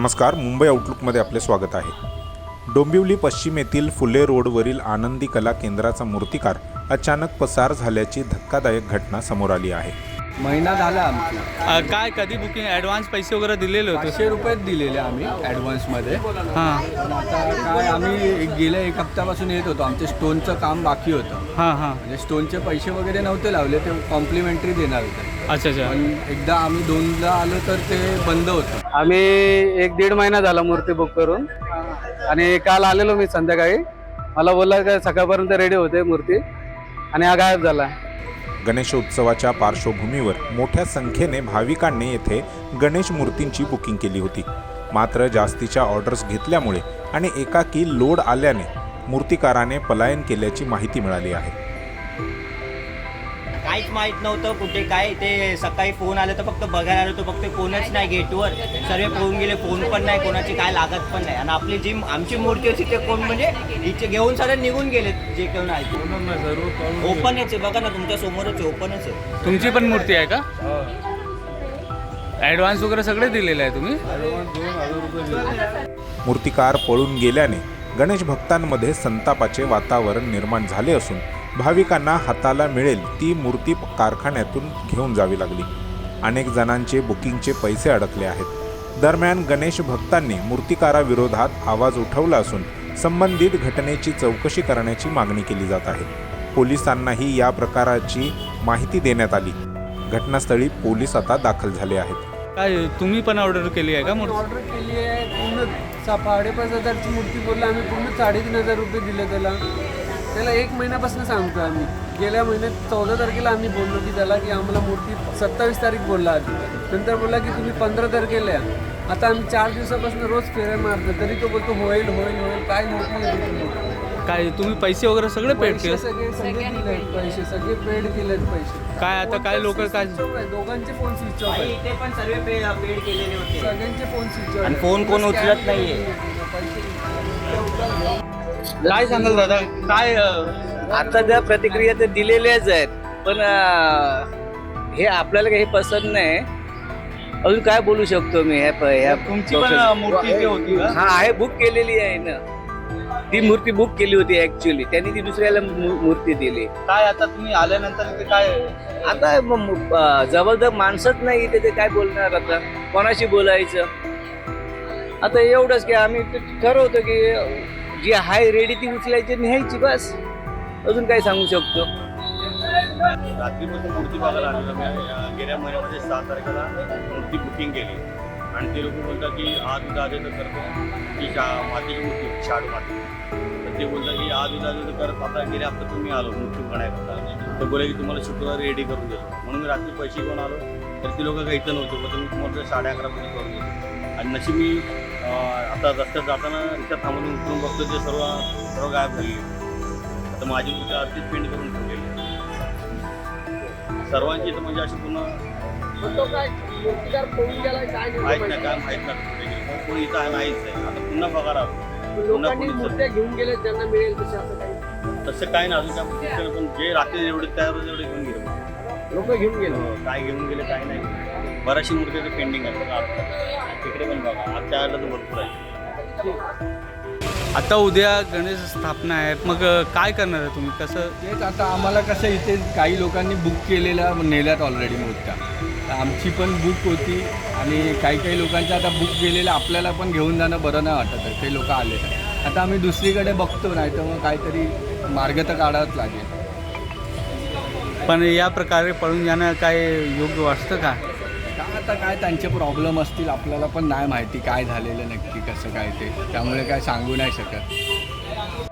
नमस्कार मुंबई आउटलुकमध्ये आपले स्वागत आहे. डोंबिवली पश्चिमेतील फुले रोडवरील आनंदी कला केंद्राचा मूर्तिकार अचानक पसार झाल्याची धक्कादायक घटना समोर आली आहे. महिना झाला आमची. अ, काय कधी बुकिंग ॲडव्हान्स पैसे वगैरे दिलेले होते? पाचशे रुपयेच दिलेले आम्ही ॲडव्हान्समध्ये हां. पण आता काय आम्ही एक- गेल्या एक हप्त्यापासून येत होतो. आमचे स्टोनचं काम बाकी होतं. हां हां. म्हणजे स्टोनचे पैसे वगैरे नव्हते लावले ते कॉम्प्लिमेंटरी देणार होते. अच्छा अच्छा. पण एकदा आम्ही दोनदा आलो तर ते बंद होतं. आम्ही एक दीड महिना झाला मूर्ती बुक करून. आणि काल आलेलो मी संध्याकाळी. मला बोलला का सकाळपर्यंत रेडी होते मूर्ती. आणि हा गायब झाला. गणेशोत्सवाच्या पार्श्वभूमीवर मोठ्या संख्येने भाविकांनी येथे गणेश मूर्तींची बुकिंग केली होती. मात्र जास्तीच्या ऑर्डर्स घेतल्यामुळे आणि एकाकी लोड आल्याने मूर्तिकाराने पलायन केल्याची माहिती मिळाली आहे. काहीच माहीत नव्हतं कुठे काय. ते सकाळी फोन आलं तर फक्त बघायला आलो तर फक्त कोणच नाही गेटवर. सर्व पळून गेले फोन पण नाही कोणाची काय लागत पण नाही. आणि आपली जी आमची मूर्ती होती ते कोण म्हणजे इथे घेऊन सारे निघून गेले जे कोण आहे. ओपनच आहे बघा ना तुमच्या समोरच ओपनच आहे. तुमची पण मूर्ती आहे का? ॲडव्हान्स वगैरे सगळे दिलेले आहे तुम्ही? मूर्तिकार पळून गेल्याने गणेश भक्तांमध्ये संतापाचे वातावरण निर्माण झाले असून भाविकांना हाताला मिळेल ती मूर्ती कारखान्यातून घेऊन जावी लागली. अनेक जणांचे बुकिंगचे पैसे अडकले आहेत. दरम्यान गणेश भक्तांनी मूर्तिकाराविरोधात आवाज उठवला असून संबंधित घटनेची चौकशी करण्याची मागणी केली जात आहे. पोलिसांनाही या प्रकाराची माहिती देण्यात आली. घटनास्थळी पोलीस आता दाखल झाले आहेत. काय तुम्ही पण ऑर्डर केली आहे का मूर्ती? ऑर्डर केली आहे. पूर्ण सा साडेपाच हजारची मूर्ती बोलला आम्ही पूर्ण साडेतीन हजार रुपये दिले त्याला. त्याला एक महिन्यापासून सांगतो आम्ही. गेल्या महिन्यात चौदा तारखेला आम्ही बोललो की त्याला की आम्हाला मूर्ती सत्तावीस तारीख बोलला आधी. नंतर बोलला की तुम्ही पंधरा तारखेला या. आता आम्ही चार दिवसापासून रोज फेऱ्या मारतो तरी तो बोलतो होईल होईल होईल. काय होत नाही. काय तुम्ही पैसे वगैरे सगळे पेड केले सगळे पैसे सगळे पेड केलेत पैसे. काय आता काय लोक काय? दोघांचे फोन स्विच ऑफ आहे. इथे पण सर्व पे पेड केलेले होते. सगळ्यांचे फोन स्विच ऑफ आणि फोन कोण उचलत नाहीये. काय सांगाल दादा? काय आता त्या प्रतिक्रिया तर दिलेल्याच आहेत पण अं, हे आपल्याला काही पसंत नाही. अजून काय बोलू शकतो मी ह्या प- ह्या तुमची पण मूर्ती होती हा आहे बुक केलेली आहे ना. ती मूर्ती बुक केली होती ऍक्च्युली त्यांनी ती दुसऱ्याला मू- मूर्ती दिली. काय आता तुम्ही आल्यानंतर इथे काय? आता म- म- अं, जबरदस्त माणसंच नाही इथे ते काय बोलणार आता? कोणाशी बोलायचं? आता एवढंच की आम्ही ते ठरवतो की जी आहे रेडी ती उचलायची न्यायची बस. अजून काय सांगू शकतो? रात्रीपासून मूर्ती बघायला आलेलो मी गेल्या महिन्यामध्ये सात तारखेला मूर्ती बुकिंग केली. आणि ते लोक बोलतात की आज उद्या आले तर करतो. की शा मातीची मूर्ती शाडू माती. तर ते बोलतात की आज उद्या आले तर करत. आता गेल्या हप्ता तुम्ही आलो मूर्ती बनायला तर बोले की तुम्हाला शुक्रवारी रेडी करून देतो. म्हणून मी रात्री पैसे घेऊन आलो. तर ती लोक काही इथं नव्हते मग तुम्ही तुम्हाला साडे अकरापर्यंत करून देतो आणि नशी मी आता रस्त्यात जाताना रिक्षा थांबून उतरून बघतो ते सर्व सर्व गायब झालेली आता माझी मूर्ती अर्धीच पेंट करून ठेवलेली. सर्वांची तर म्हणजे अशी पूर्ण माहीत नाही काय माहीत नाही. कोणी इथं आहे नाहीच आहे. आता पुन्हा पगार पुन्हा मूर्त्या घेऊन गेले ज्यांना मिळेल तसे असं काही. तसं काय नाही. अजून काय पण जे रात्री जेवढे तयार होते तेवढे घेऊन गेले. लोक घेऊन गेले. हो, काय घेऊन गेले काय नाही. बऱ्याचशी मूर्ती पेंडिंग आहे. बघा आता. तिकडे पण बघा आज त्याला तर भरपूर आहे. आता उद्या गणेश स्थापना आहे मग काय करणार आहे तुम्ही? कसं? तेच आता आम्हाला कसं इथे काही लोकांनी बुक केलेल्या नेल्यात ऑलरेडी मूर्त्या. तर आमची पण बुक होती आणि काही काही लोकांच्या आता बुक केलेल्या आपल्याला पण घेऊन जाणं बरं नाही वाटत आहे. ते लोक आले. आता आम्ही दुसरीकडे बघतो नाही तर मग काहीतरी मार्ग तर काढावाच लागेल. पण या प्रकारे पळून जाणं काय योग्य वाटतं का? काय आता काय त्यांचे प्रॉब्लेम असतील आपल्याला पण नाही माहिती काय झालेलं नक्की कसं काय ते. त्यामुळे काय सांगू नाही शकत.